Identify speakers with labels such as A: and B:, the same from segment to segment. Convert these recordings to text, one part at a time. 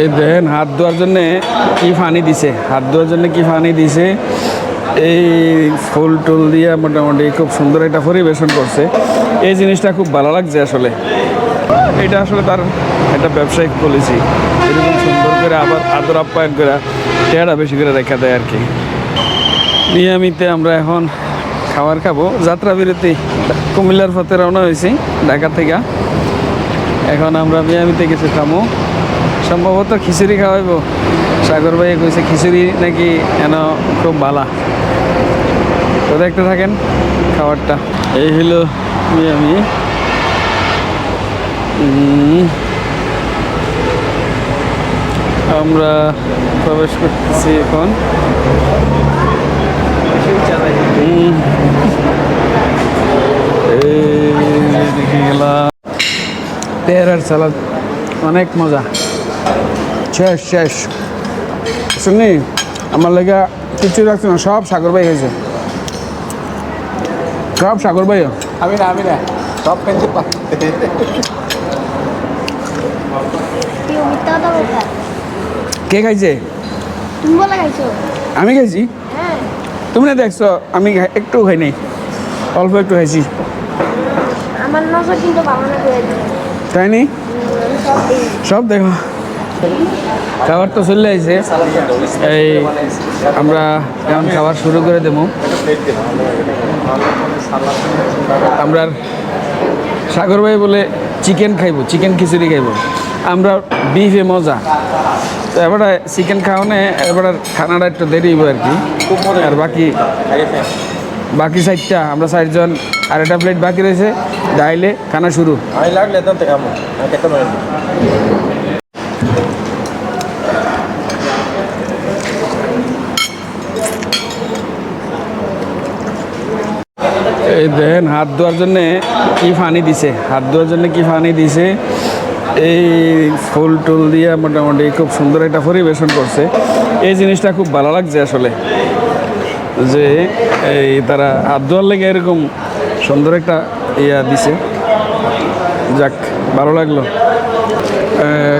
A: এই দেখেন, হাত ধোয়ার জন্য কি পানি দিছে? হাত ধোয়ার জন্য কি পানি দিছে? এই ফুল টুল দিয়ে মোটামুটি খুব সুন্দর একটা পরিবেশন করছে। এই জিনিসটা খুব ভালো লাগছে আসলে। এটা আসলে তার একটা ব্যবসায়িক পলিসি এরকম সুন্দর করে আবার আদর আপ্যায়ন করে টেয়ারা বেশি করে রেখা দেয় আর কি। নিয়মিতে আমরা এখন খাবার খাব। যাত্রা বিরতি। কুমিল্লার পথে রওনা হয়েছি ঢাকা থেকে। এখন আমরা মিয়ামিতে কিছু খামো। সম্ভবত খিচুড়ি খাওয়াইবো। সাগর ভাই কইছে খিচুড়ি নাকি এন খুব ভালা তো দেখতে থাকেন খাবারটা। এই হলো উম, আমরা প্রবেশ করতেছি এখন। এই দেখে গেলাম। পেয়ারার সালাদ। অনেক মজা। শেষ শেষ। শুনি আমার লেগে কিছু রাখছি না সব সাগর ভাই হয়েছে। সব সাগর ভাই
B: আমি না আমি না সব পেন্সিল
A: কে খাইছে? আমি খাইছি?
C: হ্যাঁ।
A: তুমি না দেখছ আমি একটু খাই নাই। অল্প একটু খাইছি।
C: আমার নজর কিন্তু ভাবনা করে
A: তাই নি?
C: সব
A: দেখো। খাবার তো চলে আইছে। এই আমরা এখন খাবার শুরু করে দেবো। আমরা সাগর ভাই বলে চিকেন খাইবো, চিকেন খিচুড়ি খাইবো। আমরা বিফে মজা। তো এবারে চিকেন খাওয়ানে এবার খানাটা একটু দেরি হইব আর কি। আর বাকি বাকি সাইডটা আমরা চারজন আর একটা প্লেট বাকি রয়েছে। ডাইলে খানা শুরু
B: এত থেকে আমো কেতন হয়েছে
A: এই দেখেন হাত ধোয়ার জন্য কি পানি দিছে? হাত ধোয়ার জন্য কি পানি দিছে? এই ফুল টুল দিয়ে মোটামুটি খুব সুন্দর একটা পরিবেশন করছে। এই জিনিসটা খুব ভালো লাগছে আসলে। যে এই তারা হাত ধোয়ার লেগে এরকম সুন্দর একটা ইয়া দিছে। যাক, ভালো লাগল।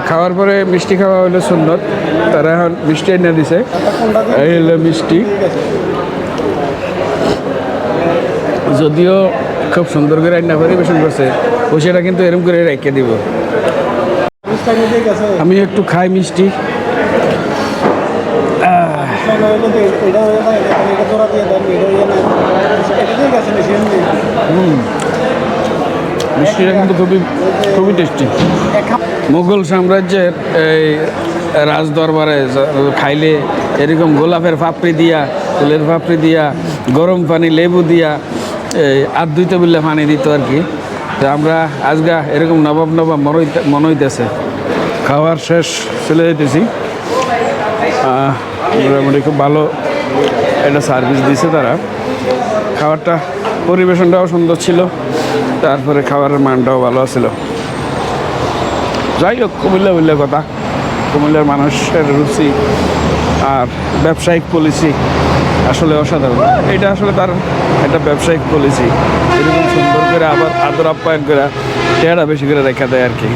A: খাওয়ার পরে মিষ্টি খাওয়া হলো সুন্দর তারা এখন মিষ্টি এনে দিছে। এই হলো মিষ্টি। যদিও খুব সুন্দর করে রান্না পরিবেশন করছে, ও সেটা কিন্তু এরকম করে রেখে দিব। আমি একটু খাই মিষ্টি। মিষ্টিটা কিন্তু খুবই খুবই টেস্টি মুঘল সাম্রাজ্যের এই রাজ দরবারে খাইলে এরকম গোলাপের পাপড়ি দিয়া, ফুলের পাপড়ি দিয়া, গরম পানি লেবু দিয়া আর দুই টেবিলে পানি দিত আর কি। তো আমরা আজগা এরকম নবাব নবাব মনে মনে হইতেছে খাওয়ার শেষ চলে যেতেছি মোটামুটি খুব ভালো একটা সার্ভিস দিছে তারা। খাবারটা পরিবেশনটাও সুন্দর ছিল। তারপরে খাবারের মানটাও ভালো ছিল যাই হোক, কুমিল্লা বললে কথা। কুমিল্লার মানুষের রুচি আর ব্যবসায়িক পলিসি আসলে অসাধারণ। এটা আসলে তার একটা ব্যবসায়িক পলিসি এরকম সুন্দর করে আবার আদর আপ্যায়ন করে টেহারা বেশি করে রেখা দেয় আর কি।